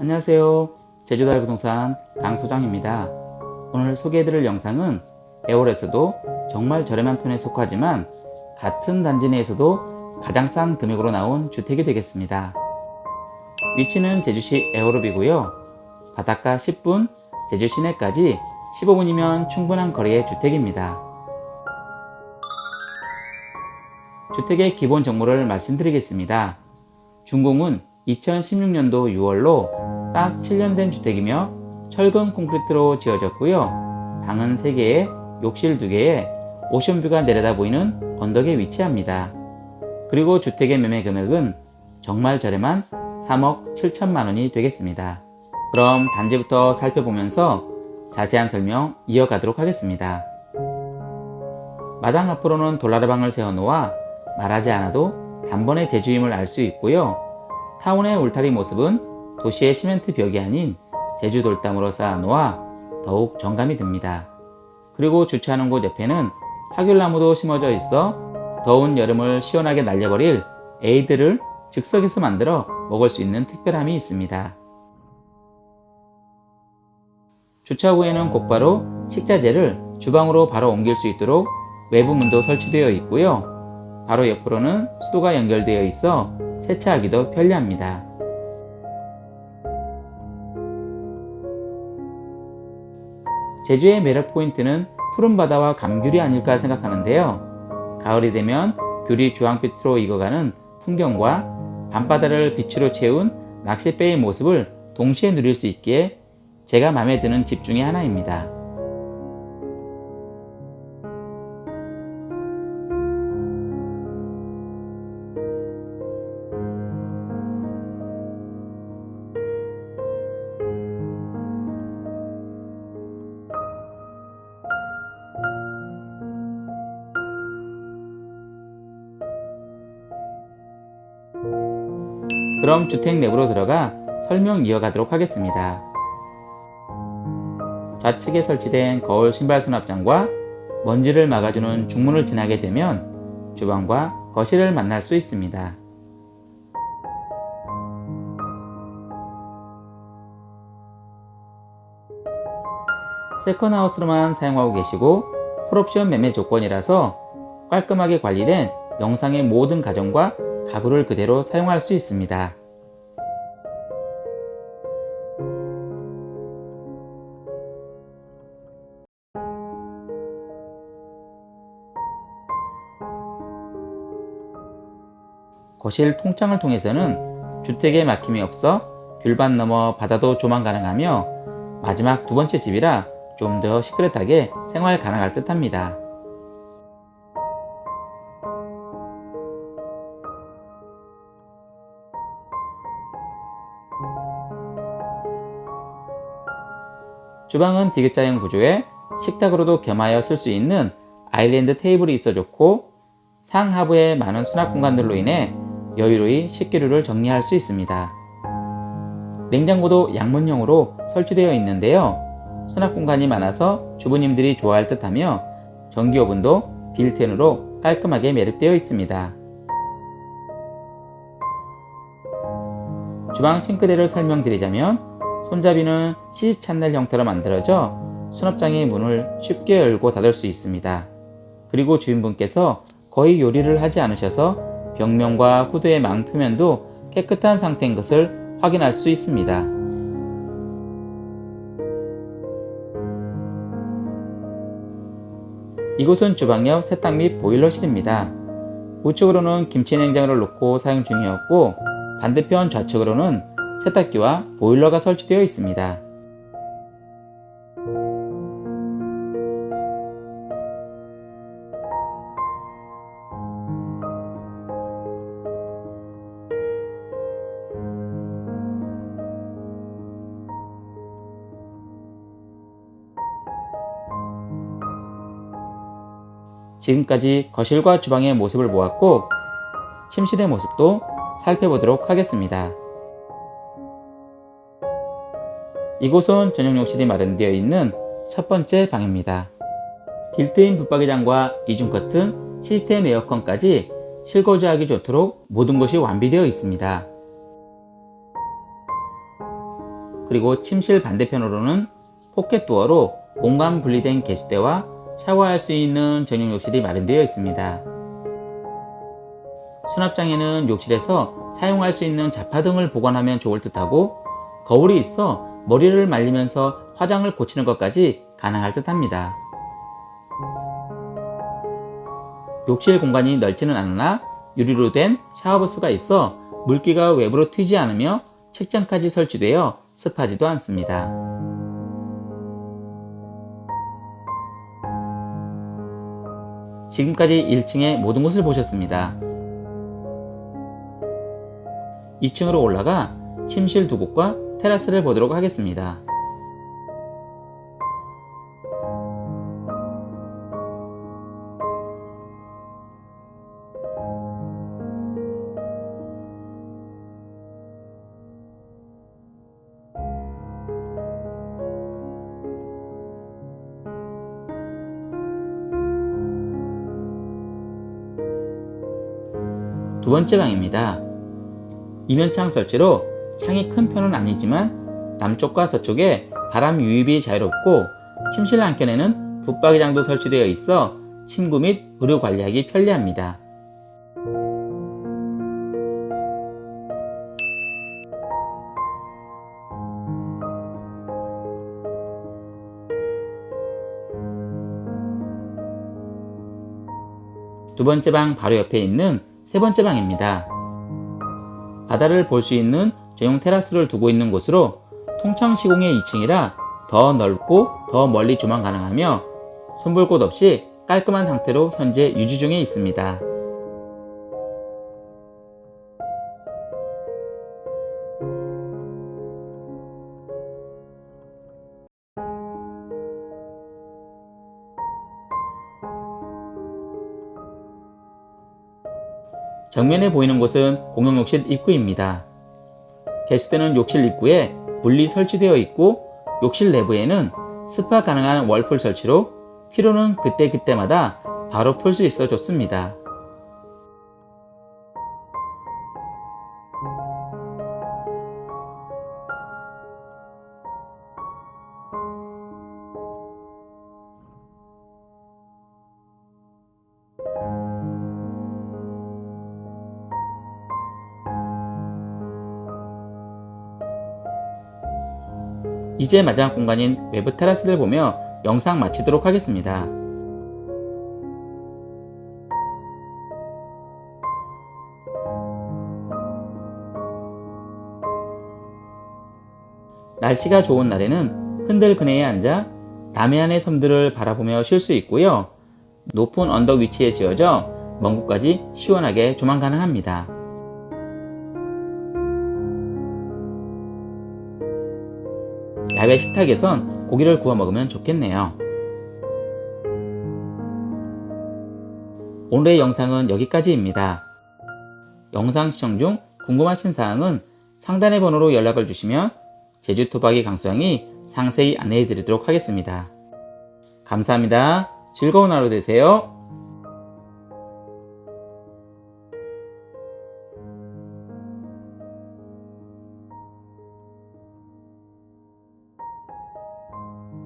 안녕하세요. 제주달 부동산 강 소장입니다. 오늘 소개해드릴 영상은 에올에서도 정말 저렴한 편에 속하지만 같은 단지 내에서도 가장 싼 금액으로 나온 주택이 되겠습니다. 위치는 제주시 에어롭이고요. 바닷가 10분, 제주 시내까지 15분이면 충분한 거리의 주택입니다. 주택의 기본 정보를 말씀드리겠습니다. 준공은 2016년도 6월로 딱 7년 된 주택이며 철근 콘크리트로 지어졌고요. 방은 3개에 욕실 2개에 오션뷰가 내려다 보이는 언덕에 위치합니다. 그리고 주택의 매매 금액은 정말 저렴한 3억 7천만 원이 되겠습니다. 그럼 단지부터 살펴보면서 자세한 설명 이어가도록 하겠습니다. 마당 앞으로는 돌라르방을 세워놓아 말하지 않아도 단번에 제주임을 알 수 있고요. 타운의 울타리 모습은 도시의 시멘트 벽이 아닌 제주 돌담으로 쌓아놓아 더욱 정감이 듭니다. 그리고 주차하는 곳 옆에는 하귤나무도 심어져 있어 더운 여름을 시원하게 날려버릴 에이드를 즉석에서 만들어 먹을 수 있는 특별함이 있습니다. 주차 후에는 곧바로 식자재를 주방으로 바로 옮길 수 있도록 외부 문도 설치되어 있고요. 바로 옆으로는 수도가 연결되어 있어 세차하기도 편리합니다. 제주의 매력 포인트는 푸른 바다와 감귤이 아닐까 생각하는데요. 가을이 되면 귤이 주황빛으로 익어가는 풍경과 밤바다를 빛으로 채운 낚싯배의 모습을 동시에 누릴 수 있기에 제가 마음에 드는 집 중에 하나입니다. 그럼 주택 내부로 들어가 설명 이어가도록 하겠습니다. 좌측에 설치된 거울 신발 수납장과 먼지를 막아주는 중문을 지나게 되면 주방과 거실을 만날 수 있습니다. 세컨하우스로만 사용하고 계시고 풀옵션 매매 조건이라서 깔끔하게 관리된 영상의 모든 가정과 가구를 그대로 사용할 수 있습니다. 거실 통창을 통해서는 주택에 막힘이 없어 귤밭 넘어 바다도 조망 가능하며 마지막 두 번째 집이라 좀 더 시끄럽하게 생활 가능할 듯 합니다. 주방은 디귿자형 구조에 식탁으로도 겸하여 쓸 수 있는 아일랜드 테이블이 있어 좋고 상하부에 많은 수납 공간들로 인해 여유로이 식기류를 정리할 수 있습니다. 냉장고도 양문형으로 설치되어 있는데요. 수납 공간이 많아서 주부님들이 좋아할 듯 하며 전기오븐도 빌트인으로 깔끔하게 매립되어 있습니다. 주방 싱크대를 설명드리자면 손잡이는 시즈 찬넬 형태로 만들어져 수납장의 문을 쉽게 열고 닫을 수 있습니다. 그리고 주인분께서 거의 요리를 하지 않으셔서 벽면과 후드의 망 표면도 깨끗한 상태인 것을 확인할 수 있습니다. 이곳은 주방 옆 세탁 및 보일러실입니다. 우측으로는 김치 냉장고를 놓고 사용 중이었고 반대편 좌측으로는 세탁기와 보일러가 설치되어 있습니다. 지금까지 거실과 주방의 모습을 보았고 침실의 모습도 살펴보도록 하겠습니다. 이곳은 전용 욕실이 마련되어 있는 첫 번째 방입니다. 빌트인 붙박이장과 이중 커튼, 시스템 에어컨까지 실거주하기 좋도록 모든 것이 완비되어 있습니다. 그리고 침실 반대편으로는 포켓 도어로 공간 분리된 개수대와 샤워할 수 있는 전용 욕실이 마련되어 있습니다. 수납장에는 욕실에서 사용할 수 있는 자파 등을 보관하면 좋을 듯하고 거울이 있어 머리를 말리면서 화장을 고치는 것까지 가능할 듯 합니다. 욕실 공간이 넓지는 않으나 유리로 된 샤워부스가 있어 물기가 외부로 튀지 않으며 책장까지 설치되어 습하지도 않습니다. 지금까지 1층의 모든 것을 보셨습니다. 2층으로 올라가 침실 두 곳과 테라스를 보도록 하겠습니다. 두 번째 방입니다. 이면창 설치로 창이 큰 편은 아니지만 남쪽과 서쪽에 바람 유입이 자유롭고 침실 한켠에는 붙박이장도 설치되어 있어 침구 및 의료 관리하기 편리합니다. 두 번째 방 바로 옆에 있는 세 번째 방입니다. 바다를 볼 수 있는 전용 테라스를 두고 있는 곳으로 통창 시공의 2층이라 더 넓고 더 멀리 조망 가능하며 손볼 곳 없이 깔끔한 상태로 현재 유지 중에 있습니다. 정면에 보이는 곳은 공용욕실 입구입니다. 개수대는 욕실 입구에 분리 설치되어 있고 욕실 내부에는 스파 가능한 월풀 설치로 피로는 그때그때마다 바로 풀 수 있어 좋습니다. 이제 마지막 공간인 외부 테라스를 보며 영상 마치도록 하겠습니다. 날씨가 좋은 날에는 흔들 그네에 앉아 남해안의 섬들을 바라보며 쉴 수 있고요. 높은 언덕 위치에 지어져 먼 곳까지 시원하게 조망 가능합니다. 야외 식탁에선 고기를 구워 먹으면 좋겠네요. 오늘의 영상은 여기까지입니다. 영상 시청 중 궁금하신 사항은 상단의 번호로 연락을 주시면 제주 토박이 강수장이 상세히 안내해 드리도록 하겠습니다. 감사합니다. 즐거운 하루 되세요.